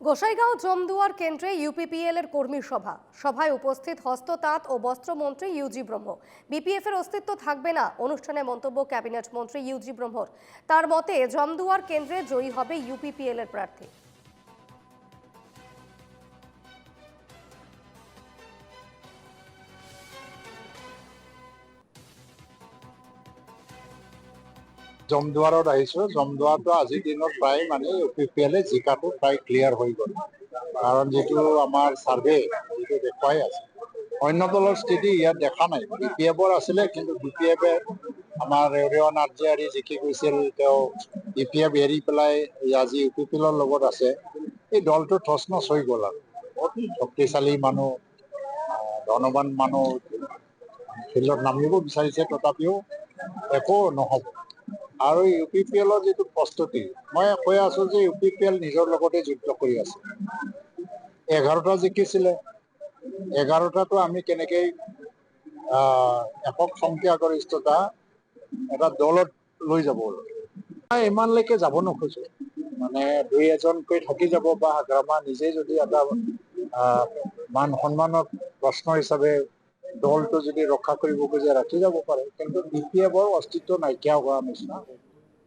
গোসাইগাঁও জমদুয়ার কেন্দ্রে ইউপিপিএল এর কর্মী সভা। সভায় উপস্থিত হস্ততাঁত ও বস্ত্রমন্ত্রী ইউজি ব্রহ্ম। বিপিএফ এর অস্তিত্ব থাকবে না, অনুষ্ঠানে মন্তব্য ক্যাবিনেট মন্ত্রী ইউজি ব্রহ্মর। তার মতে, জমদুয়ার কেন্দ্রে জয়ী হবে ইউপিপিএল এর প্রার্থী। জমদুৱাৰত আহিছো। জমদুৱাৰটো আজিৰ দিনত প্ৰায় মানে ইউ পি পি এলে জিকাটো প্ৰায় ক্লিয়াৰ হৈ গ'ল। কাৰণ যিটো আমাৰ ছাৰ্ভে যিটো দেখুৱাই আছে অন্য দলৰ স্থিতি ইয়াত দেখা নাই। বি পি এফৰ আছিলে কিন্তু বি পি এফে আমাৰ ৰেৱৰীয় নাৰ্জিয়াৰী জিকি গৈছিল তেওঁ বি পি এফ এৰি পেলাই আজি ইউ পি পি এলৰ লগত আছে। এই দলটো থচ নচ হৈ গ'ল আৰু। শক্তিশালী মানুহ আহ, ধনৱান মানুহ ফিল্ডত নামিব বিচাৰিছে তথাপিও একো নহ'ব। আৰু ইউ পি পি এলৰ যিটো প্ৰস্তুতি মই কৈ আছো যে ইউ পি পি এল নিজৰ লগতে যুদ্ধ কৰি আছে। এঘাৰটা জিকিছিলে। এঘাৰটাটো আমি কেনেকৈ একক সংখ্যাগৰিষ্ঠতা এটা দলত লৈ যাব ইমানলৈকে যাব নোখোজো। মানে দুই এজনকৈ থাকি যাব বা গ্ৰামা নিজে যদি এটা মান সন্মানৰ প্ৰশ্ন হিচাপে দলটো যদি ৰক্ষা কৰিব খোজে ৰাখি যাব পাৰে। কিন্তু বি পি এফৰ অস্তিত্ব নাইকিয়া হোৱা নিচিনা।